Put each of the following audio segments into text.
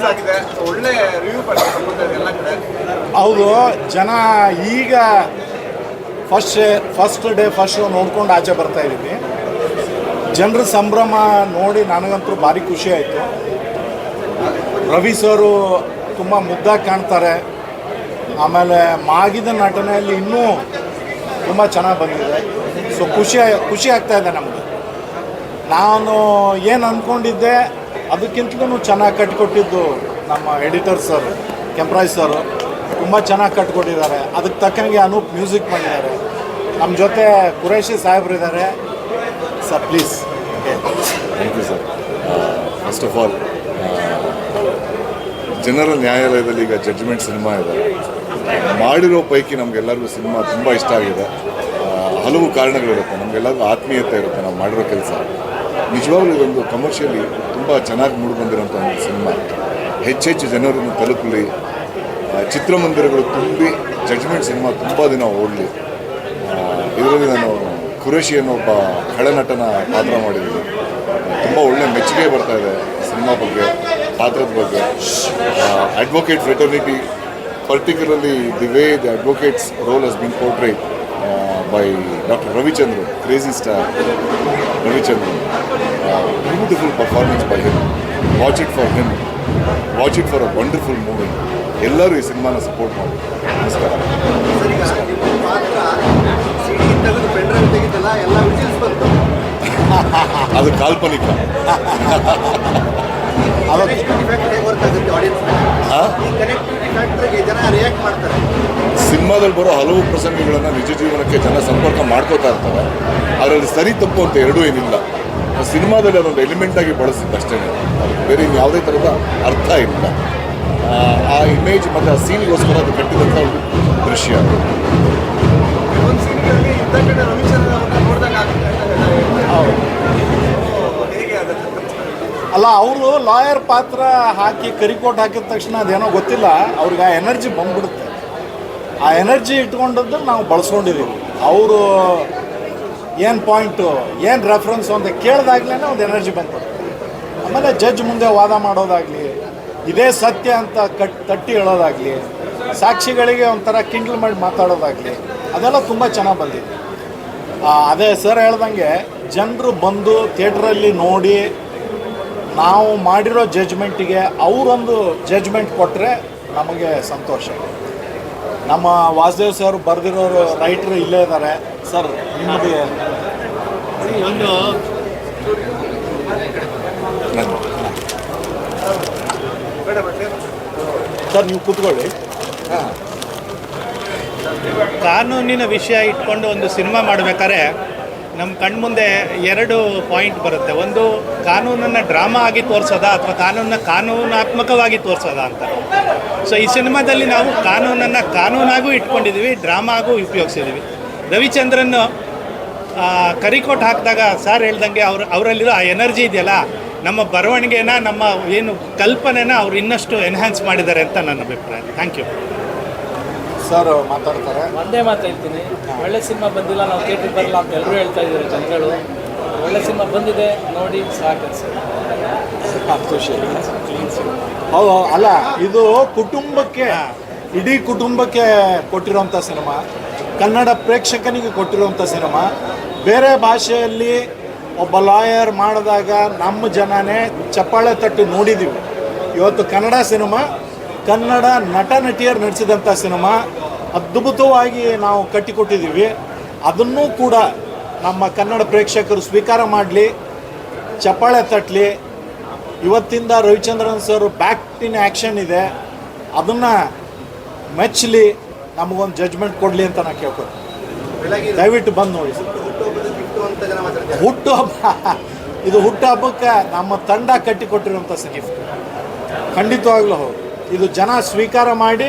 Release ಆಗಿದೆ. ಒಳ್ಳೆ review ಎಲ್ಲ ಕಡೆ. ಹೌದು, ಜನ ಈಗ first first day first show ನೋಡ್ಕೊಂಡು ಆಚೆ ಬರ್ತಾ ಇದ್ದೀವಿ. ಜನರ ಸಂಭ್ರಮ ನೋಡಿ ನನಗಂತೂ ಭಾರಿ ಖುಷಿ ಆಯಿತು. ರವಿ ಸರು ತುಂಬ ಮುದ್ದಾಗಿ ಕಾಣ್ತಾರೆ. ಆಮೇಲೆ ಮಾಗಿದ ನಟನೆಯಲ್ಲಿ ಇನ್ನೂ ತುಂಬ ಚೆನ್ನಾಗಿ ಬಂದಿದೆ. ಸೊ ಖುಷಿ ಖುಷಿ ಆಗ್ತಾ ಇದೆ ನಮಗೆ. ನಾನು ಏನು ಅಂದ್ಕೊಂಡಿದ್ದೆ ಅದಕ್ಕಿಂತಲೂ ಚೆನ್ನಾಗಿ ಕಟ್ಟಿಕೊಟ್ಟಿದ್ದು ನಮ್ಮ ಎಡಿಟರ್ ಸರ್ ಕೆಂಪ್ರಾಯ್ ಸರ್ ತುಂಬ ಚೆನ್ನಾಗಿ ಕಟ್ಕೊಟ್ಟಿದ್ದಾರೆ. ಅದಕ್ಕೆ ತಕ್ಕಂಗೆ ಅನೂಪ್ ಮ್ಯೂಸಿಕ್ ಮಾಡಿದ್ದಾರೆ. ನಮ್ಮ ಜೊತೆ ಕುರೇಶಿ ಸಾಹೇಬ್ರು ಇದ್ದಾರೆ. Sir please thank you sir first of all general ನ್ಯಾಯಾಲಯದಲ್ಲಿ ಈಗ ಜಡ್ಜ್ಮೆಂಟ್ ಸಿನಿಮಾ ಇದೆ. ಮಾಡಿರೋ ಪೈಕಿ ನಮಗೆಲ್ಲರಿಗೂ ಸಿನಿಮಾ ತುಂಬ ಇಷ್ಟ ಆಗಿದೆ. ಆ, ಹಲವು ಕಾರಣಗಳಿರುತ್ತೆ. ನಮಗೆಲ್ಲರಿಗೂ ಆತ್ಮೀಯತೆ ಇರುತ್ತೆ ನಾವು ಮಾಡಿರೋ ಕೆಲಸ. ನಿಜವಾಗ್ಲೂ ಇದೊಂದು ಕಮರ್ಷಿಯಲಿ ತುಂಬ ಚೆನ್ನಾಗಿ ಮೂಡಿಬಂದಿರೋಂಥ ಒಂದು ಸಿನಿಮಾ. ಹೆಚ್ಚೆಚ್ಚು ಜನರನ್ನು ತಲುಪಲಿ ಚಿತ್ರಮಂದಿರಗಳು ತುಂಬಿ ಜಡ್ಜ್ಮೆಂಟ್ ಸಿನಿಮಾ ತುಂಬ ದಿನ ಓಡಲಿ. ಇದರಲ್ಲಿ ನಾನು ಖುರೇಶಿ ಅನ್ನೋ ಒಬ್ಬ ಖಳನಟನ ಪಾತ್ರ ಮಾಡಿದ್ದೀನಿ. ತುಂಬ ಒಳ್ಳೆ ಮೆಚ್ಚುಗೆ ಬರ್ತಾ ಇದೆ ಸಿನಿಮಾ ಬಗ್ಗೆ, ಪಾತ್ರದ ಬಗ್ಗೆ. Advocate fraternity particularly the way the advocates role has been portrayed by doctor Ravichandra crazy star Ravichandra beautiful performance by him watch it for him watch it for a wonderful movie ಎಲ್ಲರೂ ಈ ಸಿನಿಮಾನ support ಮಾಡಿ. ನಮಸ್ಕಾರ. ಅದು ಕಾಲ್ಪನಿಕ. Connectivity ಸಿನಿಮಾದಲ್ಲಿ ಬರೋ ಹಲವು ಪ್ರಸಂಗಗಳನ್ನು ನಿಜ ಜೀವನಕ್ಕೆ ಜನ ಸಂಪರ್ಕ ಮಾಡ್ಕೋತಾ ಇರ್ತಾರೆ. ಅದರಲ್ಲಿ ಸರಿ ತಪ್ಪು ಅಂತ ಎರಡೂ ಏನಿಲ್ಲ. ಆ ಸಿನಿಮಾದಲ್ಲಿ ಅದೊಂದು ಎಲಿಮೆಂಟಾಗಿ ಬಳಸಿದ್ದು ಅಷ್ಟೇ. ಬೇರೆ ಯಾವುದೇ ಥರದ ಅರ್ಥ ಇಲ್ಲ. ಆ, ಇಮೇಜ್ ಮತ್ತು ಆ ಸೀನ್ಗೋಸ್ಕರ ಅದು ಕಟ್ಟಿದಂಥ ಒಂದು ದೃಶ್ಯ. ಅಲ್ಲ ಅವರು ಲಾಯರ್ ಪಾತ್ರ ಹಾಕಿ ಕರಿಕೋಟ್ ಹಾಕಿದ ತಕ್ಷಣ ಅದೇನೋ ಗೊತ್ತಿಲ್ಲ. ಅವ್ರಿಗೆ ಆ ಎನರ್ಜಿ ಬಂದ್ಬಿಡುತ್ತೆ. ಆ ಎನರ್ಜಿ ಇಟ್ಕೊಂಡದ್ದು ನಾವು ಬಳಸ್ಕೊಂಡಿದ್ದೀವಿ. ಅವರು ಏನು ಪಾಯಿಂಟು ಏನು ರೆಫರೆನ್ಸ್ ಅಂತ ಕೇಳಿದಾಗ್ಲೇ ಒಂದು ಎನರ್ಜಿ ಬಂತು. ಆಮೇಲೆ ಜಡ್ಜ್ ಮುಂದೆ ವಾದ ಮಾಡೋದಾಗಲಿ, ಇದೇ ಸತ್ಯ ಅಂತ ಕಟ್, ತಟ್ಟಿ ಹೇಳೋದಾಗಲಿ, ಸಾಕ್ಷಿಗಳಿಗೆ ಒಂಥರ ಕಿಂಡ್ಲ್ ಮಾಡಿ ಮಾತಾಡೋದಾಗಲಿ, ಅದೆಲ್ಲ ತುಂಬ ಚೆನ್ನಾಗಿ ಬಂದಿದೆ. ಅದೇ ಸರ್ ಹೇಳ್ದಂಗೆ ಜನರು ಬಂದು ಥಿಯೇಟ್ರಲ್ಲಿ ನೋಡಿ ನಾವು ಮಾಡಿರೋ ಜಜ್ಮೆಂಟಿಗೆ ಅವರೊಂದು ಜಡ್ಜ್ಮೆಂಟ್ ಕೊಟ್ಟರೆ ನಮಗೆ ಸಂತೋಷ. ನಮ್ಮ ವಾಸುದೇವ್ ಸರ್ ಬರೆದಿರೋರು ರೈಟ್ರು ಇಲ್ಲೇ ಇದ್ದಾರೆ. ಸರ್, ನಿಮ್ಮದು ಒಂದು ಸರ್, ನೀವು ಕೂತ್ಕೊಳ್ಳಿ. ಕಾನೂನಿನ ವಿಷಯ ಇಟ್ಕೊಂಡು ಒಂದು ಸಿನಿಮಾ ಮಾಡಬೇಕಾದ್ರೆ ನಮ್ಮ ಕಣ್ಮುಂದೆ ಎರಡು ಪಾಯಿಂಟ್ ಬರುತ್ತೆ. ಒಂದು ಕಾನೂನನ್ನು ಡ್ರಾಮಾ ಆಗಿ ತೋರಿಸೋದ ಅಥವಾ ಕಾನೂನನ್ನ ಕಾನೂನಾತ್ಮಕವಾಗಿ ತೋರಿಸೋದ ಅಂತ. ಸೊ ಈ ಸಿನಿಮಾದಲ್ಲಿ ನಾವು ಕಾನೂನನ್ನು ಕಾನೂನಾಗೂ ಇಟ್ಕೊಂಡಿದ್ದೀವಿ ಡ್ರಾಮಾ ಆಗೂ ಉಪಯೋಗಿಸಿದ್ದೀವಿ ರವಿಚಂದ್ರನ್ ಕರಿಕೋಟ್ ಹಾಕಿದಾಗ ಸರ್ ಹೇಳ್ದಂಗೆ ಅವ್ರು, ಅವರಲ್ಲಿರೋ ಆ ಎನರ್ಜಿ ಇದೆಯಲ್ಲ, ನಮ್ಮ ಬರವಣಿಗೆನ, ನಮ್ಮ ಏನು ಕಲ್ಪನೆನ ಅವ್ರು ಇನ್ನಷ್ಟು ಎನ್ಹ್ಯಾನ್ಸ್ ಮಾಡಿದ್ದಾರೆ ಅಂತ ನನ್ನ ಅಭಿಪ್ರಾಯ. ಥ್ಯಾಂಕ್ ಯು ಸರ್ ಮಾತಾಡ್ತಾರೆ. ಒಂದೇ ಮಾತು ಹೇಳ್ತೀನಿ. ಒಳ್ಳೆ ಸಿನಿಮಾ ಬಂದಿಲ್ಲ ನಾವು ಥಿಯೇಟ್ರಿಗೆ ಬರಲ್ಲ ಅಂತ ಎಲ್ಲರೂ ಹೇಳ್ತಾ ಇದ್ದಾರೆ ಜನಗಳು. ಒಳ್ಳೆ ಸಿನಿಮಾ ಬಂದಿದೆ ನೋಡಿ ಸಾಕು ಸರ್. ಖುಷಿ ಹೌದು ಅಲ್ಲ ಇದು ಕುಟುಂಬಕ್ಕೆ ಇಡೀ ಕುಟುಂಬಕ್ಕೆ ಕೊಟ್ಟಿರುವಂಥ ಸಿನಿಮಾ. ಕನ್ನಡ ಪ್ರೇಕ್ಷಕನಿಗೆ ಕೊಟ್ಟಿರುವಂಥ ಸಿನಿಮಾ. ಬೇರೆ ಭಾಷೆಯಲ್ಲಿ ಒಬ್ಬ ಲಾಯರ್ ಮಾಡಿದಾಗ ನಮ್ಮ ಜನನೇ ಚಪ್ಪಾಳೆ ತಟ್ಟು ನೋಡಿದ್ದೀವಿ ಇವತ್ತು ಕನ್ನಡ ಸಿನಿಮಾ ಕನ್ನಡ ನಟ ನಟಿಯರು ನಡೆಸಿದಂಥ ಸಿನಿಮಾ ಅದ್ಭುತವಾಗಿ ನಾವು ಕಟ್ಟಿಕೊಟ್ಟಿದ್ದೀವಿ. ಅದನ್ನೂ ಕೂಡ ನಮ್ಮ ಕನ್ನಡ ಪ್ರೇಕ್ಷಕರು ಸ್ವೀಕಾರ ಮಾಡಲಿ ಚಪ್ಪಾಳೆ ತಟ್ಟಲಿ ಇವತ್ತಿಂದ Ravichandran sir back in action ಇದೆ. ಅದನ್ನು ಮೆಚ್ಚಲಿ ನಮಗೊಂದು ಜಡ್ಜ್ಮೆಂಟ್ ಕೊಡಲಿ ಅಂತ ನಾನು ಕೇಳ್ಕೊತೀನಿ ದಯವಿಟ್ಟು ಬಂದು ನೋಡಿ. ಹುಟ್ಟು ಹಬ್ಬ. ಇದು ಹುಟ್ಟು ಹಬ್ಬಕ್ಕೆ ನಮ್ಮ ತಂಡ ಕಟ್ಟಿಕೊಟ್ಟಿರುವಂಥ ಗಿಫ್ಟ್ ಖಂಡಿತವಾಗ್ಲೂ ಹೌದು. ಇದು ಜನ ಸ್ವೀಕಾರ ಮಾಡಿ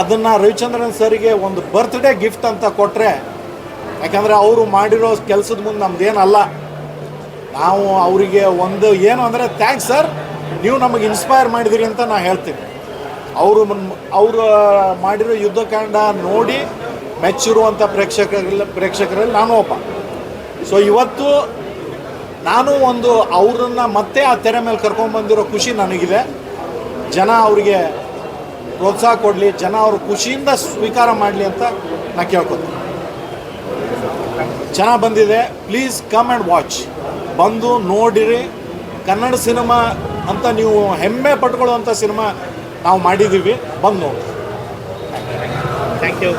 ಅದನ್ನು ರವಿಚಂದ್ರನ್ ಸರ್ಗೆ ಒಂದು ಬರ್ತ್ಡೇ ಗಿಫ್ಟ್ ಅಂತ ಕೊಟ್ಟರೆ ಯಾಕಂದರೆ ಅವರು ಮಾಡಿರೋ ಕೆಲಸದ ಮುಂದೆ ನಮ್ದೇನಲ್ಲ. ನಾವು ಅವರಿಗೆ ಒಂದು ಏನು ಅಂದರೆ ಥ್ಯಾಂಕ್ಸ್ ಸರ್ ನೀವು ನಮಗೆ ಇನ್ಸ್ಪೈರ್ ಮಾಡಿದಿರಿ ಅಂತ ನಾನು ಹೇಳ್ತೀನಿ. ಅವರು ಅವರು ಮಾಡಿರೋ ಯುದ್ಧಕಾಂಡ ನೋಡಿ ಮೆಚ್ಚಿರುವಂಥ ಪ್ರೇಕ್ಷಕರಲ್ಲಿ ಪ್ರೇಕ್ಷಕರಲ್ಲಿ ನಾನು ಒಬ್ಬ. ಸೊ ಇವತ್ತು ನಾನು ಒಂದು ಅವರನ್ನು ಮತ್ತೆ ಆ ತೆರೆ ಮೇಲೆ ಕರ್ಕೊಂಡ್ಬಂದಿರೋ ಖುಷಿ ನನಗಿದೆ. ಜನ ಅವರಿಗೆ ಪ್ರೋತ್ಸಾಹ ಕೊಡಲಿ, ಜನ ಅವರು ಖುಷಿಯಿಂದ ಸ್ವೀಕಾರ ಮಾಡಲಿ ಅಂತ ನಾ ಕೇಳ್ಕೊತೀನಿ. ಜನ ಬಂದಿದೆ ಪ್ಲೀಸ್ ಕಮ್ ಆ್ಯಂಡ್ ವಾಚ್ ಬಂದು ನೋಡಿರಿ, ಕನ್ನಡ ಸಿನಿಮಾ ಅಂತ ನೀವು ಹೆಮ್ಮೆ ಪಟ್ಕೊಳ್ಳುವಂಥ ಸಿನಿಮಾ ನಾವು ಮಾಡಿದ್ದೀವಿ, ಬಂದು ನೋಡಿ ಥ್ಯಾಂಕ್ ಯು